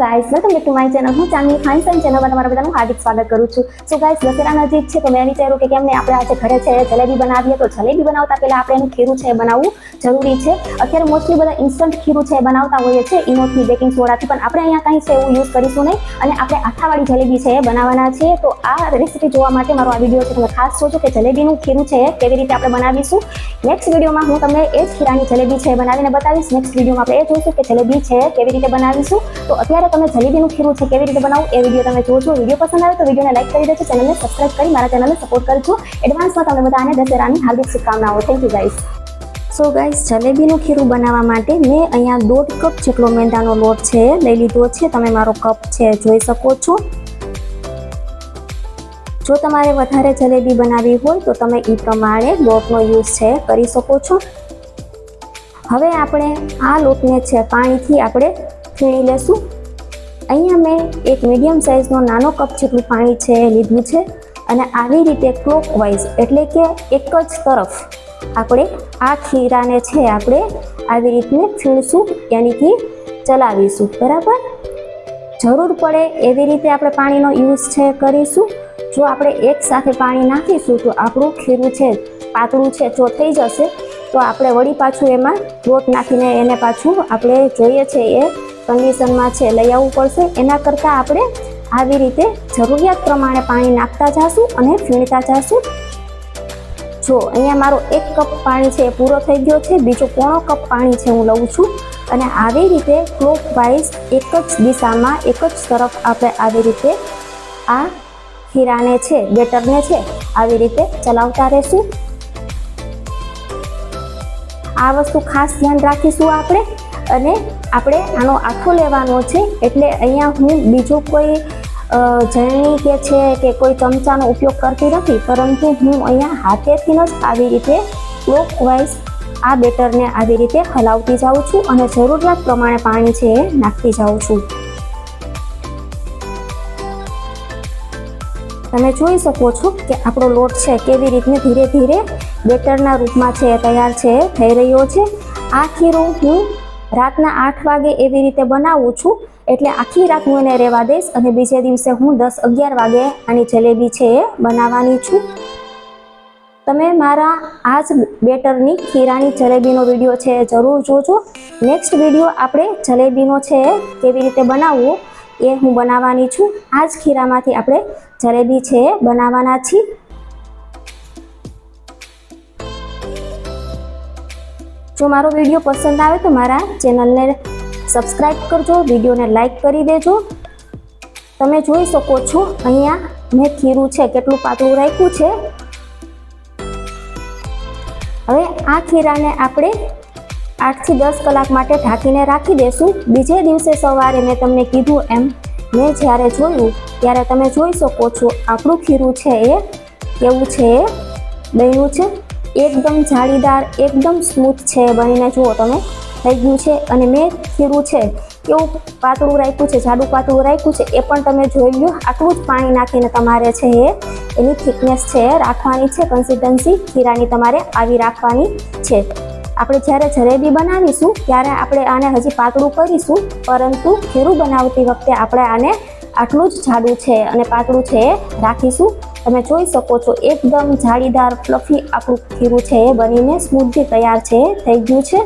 Guys welcome back to my channel હું ચાંદની ખાન સન ચેનલમાં તમારા બધાનું હાર્દિક સ્વાગત કરું છું. સો ગાઈસ દશેરા નજીક છે, તો મેં વિચાર્યું કે કેમ નહીં આપણે આજે ઘરે છે, જલેબી બનાવીએ, તો જલેબી બનાવતા પહેલા આપણે એનું ખીરું છે બનાવવું જરૂરી છે. અત્યારે મોસ્ટલી બધા ઇન્સ્ટન્ટ ખીરું છે બનાવતા હોઈએ છે ઇનોથી બેકિંગ સોડાથી, પણ આપણે અહીંયા કંઈ છે એવું યુઝ કરીશું નહીં. અને આપણે આથાવાળી જલેબી છે બનાવવાના છે તો આ રેસીપી જોવા માટે મારો આ વીડિયો છે, તમે ખાસ જોજો કે જલેબીનું ખીરું છે કેવી રીતે આપણે બનાવીશું. નેક્સ્ટ વિડીયોમાં હું તમને એ જ ખીરાની જલેબી છે બનાવીને બતાવીશ. નેક્સ્ટ વિડીયોમાં આપણે એ જોઈશું કે જલેબી છે કેવી રીતે બનાવીશું. તો અત્યારે તમે જલેબીનું ખીરું છે, કેવી રીતે બનાવવું, એ વીડિયો તમે જોજો. વીડિયો પસંદ આવે તો વિડીયોને લાઈક કરી દેજો, ચેનલને સબસ્ક્રાઇબ કરી મારા ચેનલને સપોર્ટ કરજો. એડવાન્સમાં તમને બધાને દશેરાની હાર્દિક શુભકામનાઓ. Thank you guys so guys જલેબીનું ખીરું બનાવવા માટે મેં અહીંયા દોઢ કપ જેટલો મેંદાનો લોટ છે, લઈ લીધો છે. તમે મારો કપ છે, જોઈ શકો છો. જો તમારે વધારે જલેબી બનાવવી હોય તો તમે એ પ્રમાણે લોટનો યુઝ છે, કરી શકો છો. હવે આપણે આ લોટને છે, પાણીથી આપણે ફીણી લેશું. અહીંયા મેં એક મીડિયમ સાઇઝનો નાનો કપ જેટલું પાણી છે એ લીધું છે અને આવી રીતે ક્લોકવાઇઝ એટલે કે એક જ તરફ આપણે આ ખીરાને છે આપણે આવી રીતને ફીણશું કે ચલાવીશું. બરાબર? જરૂર પડે એવી રીતે આપણે પાણીનો યુઝ છે કરીશું. જો આપણે એક સાથે પાણી નાખીશું તો આપણું ખીરું છે, પાતળું છે, જો થઈ જશે, તો આપણે વળી પાછું એમાં લોટ નાખીને એને પાછું આપણે જોઈએ છે એ કન્ડિશનમાં છે, લઈ આવવું પડશે. એના કરતાં આપણે આવી રીતે જરૂરિયાત પ્રમાણે પાણી નાખતા જશું અને ફીણતા જશું. જો અહીંયા મારો એક કપ પાણી છે એ પૂરો થઈ ગયો છે, બીજો પોણો કપ પાણી છે હું લઉં છું. અને આવી રીતે ક્લોક વાઇઝ એક જ દિશામાં, એક જ તરફ આપણે આવી રીતે આ ખીરાને છે, બેટરને છે, આવી રીતે ચલાવતા રહેશું. આ વસ્તુ ખાસ ધ્યાન રાખીશું આપણે. અને આપણે આનો આખો લેવાનો છે. એટલે અહીંયા હું બીજું કોઈ અ, કે છે કે કોઈ ચમચાનો ઉપયોગ કરતી નથી પરંતુ હું અહીંયા હાથેથી જ આવી રીતે ક્લોક વાઇઝ આ બેટરને આવી રીતે હલાવતી જાઉં છું અને જરૂરિયાત પ્રમાણે પાણી છે એ નાખતી જાઉં છું. તમે જોઈ શકો છો કે આપણો લોટ છે કેવી રીતને ધીરે ધીરે બેટરના રૂપમાં છે તૈયાર છે થઈ રહ્યો છે. આ ખીરું હું રાતના આઠ વાગે એવી રીતે બનાવું છું. એટલે આખી રાત હું એને રહેવા દઈશ અને બીજે દિવસે હું દસ અગિયાર વાગે આની જલેબી છે એ બનાવવાની છું. તમે મારા આ જ બેટરની ખીરાની જલેબીનો વીડિયો છે એ જરૂર જોજો. નેક્સ્ટ વીડિયો આપણે જલેબીનો છે કેવી રીતે બનાવવો એ હું બનાવવાની છું. આ જ ખીરામાંથી આપણે જલેબી છે એ બનાવવાના છીએ. જો મારો વીડિયો પસંદ આવે તો મારા ચેનલને સબસ્ક્રાઈબ કરજો, વિડીયોને લાઈક કરી દેજો. તમે જોઈ શકો છો, અહીંયા મેં ખીરું છે, કેટલું પાતળું રાખ્યું છે. હવે આ ખીરાને આપણે આઠથી દસ કલાક માટે ઢાંકીને રાખી દેશું. બીજે દિવસે સવારે મેં તમને કીધું એમ, મેં જ્યારે જોયું, ત્યારે તમે જોઈ શકો છો, આપણું ખીરું છે એ, કેવું છે એ બન્યું છે. એકદમ જાળીદાર, એકદમ સ્મૂથ છે બનીને. જુઓ તમે, થઈ ગયું છે અને મેં ખીરું છે, કેવું પાતળું રાખ્યું છે, જાડું પાતળું રાખ્યું છે, એ પણ તમે જોઈ લો આટલું જ પાણી નાખીને તમારે છે એ, એની થિકનેસ છે, રાખવાની છે કન્સિસ્ટન્સી ખીરાની તમારે આવી રાખવાની છે. આપણે જ્યારે જલેબી બનાવીશું, ત્યારે આપણે આને હજી પાતળું કરીશું, પરંતુ ખીરું બનાવતી વખતે આપણે આને આટલું જ જાડું છે અને પાતળું છે એ રાખીશું. તમે જોઈ શકો છો, એકદમ જાળીદાર, ફ્લફી, આપણું ખીરું છે એ બનીને સ્મૂધી તૈયાર છે, થઈ ગયું છે.